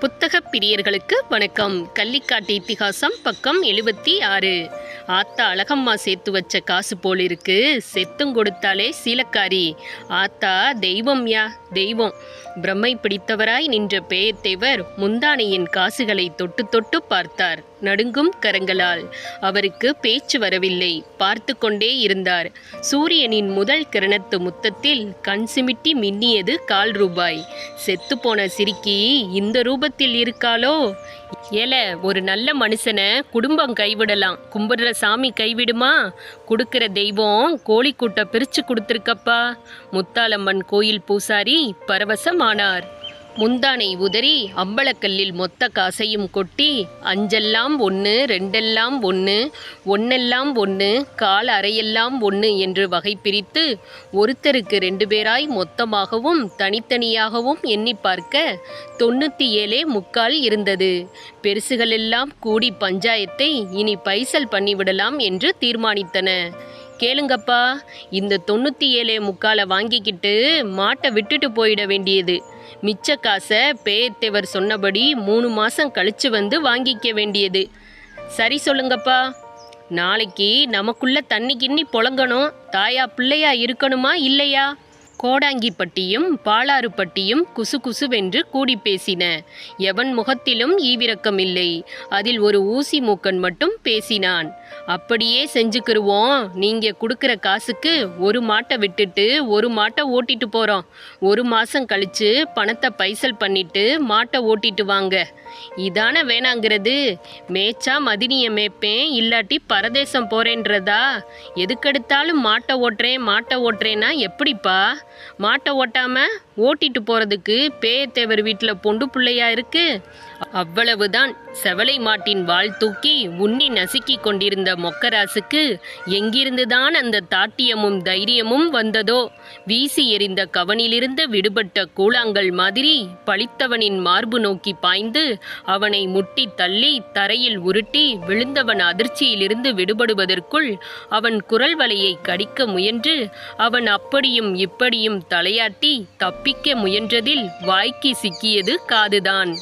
புத்தகப் பிரியர்களுக்கு வணக்கம். கள்ளிக்காட்டு இத்திகாசம் பக்கம் எழுபத்தி ஆறு. ஆத்தா அழகம்மா சேர்த்து வச்ச காசு போல் இருக்கு. செத்தும் கொடுத்தாலே சீலக்காரி. ஆத்தா தெய்வம் யா தெய்வம். பிரம்மை பிடித்தவராய் நின்ற பேயத்தேவர் முந்தானையின் காசுகளை தொட்டு தொட்டு பார்த்தார். நடுங்கும் கரங்களால். அவருக்கு பேச்சு வரவில்லை. பார்த்து கொண்டே இருந்தார். சூரியனின் முதல் கிரணத்து முத்தத்தில் கண் சிமிட்டி மின்னியது கால் ரூபாய். செத்துப்போன சிரிக்கி இந்த ரூபத்தில் இருக்காளோ? ஏல ஒரு நல்ல மனுஷனை குடும்பம் கைவிடலாம். கும்பிடுற சாமி கைவிடுமா? கொடுக்கிற தெய்வம் கோழிக்கூட்டை பிரிச்சு கொடுத்துருக்கப்பா. முத்தாலம்மன் கோயில் பூசாரி பரவசமானார். முந்தானை உதறி அம்பலக்கல்லில் மொத்த காசையும் கொட்டி அஞ்செல்லாம் ஒன்று ரெண்டெல்லாம் ஒன்று ஒன்னெல்லாம் ஒன்று கால் அறையெல்லாம் ஒன்று என்று வகை பிரித்து ஒருத்தருக்கு ரெண்டு பேராய் மொத்தமாகவும் தனித்தனியாகவும் எண்ணி பார்க்க தொண்ணூற்றி ஏழே முக்கால் இருந்தது. பெருசுகளெல்லாம் கூடி பஞ்சாயத்தை இனி பைசல் பண்ணிவிடலாம் என்று தீர்மானித்தன. கேளுங்கப்பா. இந்த தொண்ணூற்றி ஏழே முக்காலை வாங்கிக்கிட்டு மாட்டை விட்டுட்டு போயிட வேண்டியது. மிச்ச காசை பேயத்தேவர் சொன்னபடி மூணு மாதம் கழிச்சு வந்து வாங்கிக்க வேண்டியது. சரி சொல்லுங்கப்பா. நாளைக்கு நமக்குள்ள தண்ணி கிண்ணி புழங்கணும். தாயா பிள்ளையா இருக்கணுமா இல்லையா? கோடாங்கிப்பட்டியும் பாலாறுப்பட்டியும் குசு குசுவென்று கூடி பேசின. எவன் முகத்திலும் ஈவிரக்கம் இல்லை அதில் ஒரு ஊசி மூக்கன் மட்டும் பேசினான். அப்படியே செஞ்சுக்கிருவோம். நீங்க கொடுக்குற காசுக்கு ஒரு மாட்டை விட்டுட்டு ஒரு மாட்டை ஓட்டிட்டு போறோம். ஒரு மாசம் கழிச்சு பணத்தை பைசல் பண்ணிட்டு மாட்டை ஓட்டிட்டு வாங்க. இதான வேணாங்கிறது. மேய்ச்சா மதினிய மேய்ப்பேன் இல்லாட்டி பரதேசம் போறேன்றதா? எதுக்கெடுத்தாலும் மாட்டை ஓட்டுறேன் மாட்டை ஓட்டுறேன்னா எப்படிப்பா? மாட்டை ஓட்டாம ஓட்டிட்டு போறதுக்கு பேயத்தேவர் வீட்டில் பொண்டு பிள்ளையா இருக்கு? அவ்வளவுதான். செவலை மாட்டின் வால் தூக்கி உண்ணி நசுக்கி கொண்டிருந்த மொக்கராசுக்கு எங்கிருந்துதான் அந்த தாட்டியமும் தைரியமும் வந்ததோ? வீசி எறிந்த கவனிலிருந்து விடுபட்ட கூழாங்கல் மாதிரி பழித்தவனின் மார்பு நோக்கி பாய்ந்து அவனை முட்டி தள்ளி தரையில் உருட்டி விழுந்தவன் அதிர்ச்சியிலிருந்து விடுபடுவதற்குள் அவன் குரல் வலையை கடிக்க முயன்று அவன் அப்படியும் இப்படியும் தலையாட்டி தப்பிக்க முயன்றதில் வாய்க்கு சிக்கியது காதுதான்.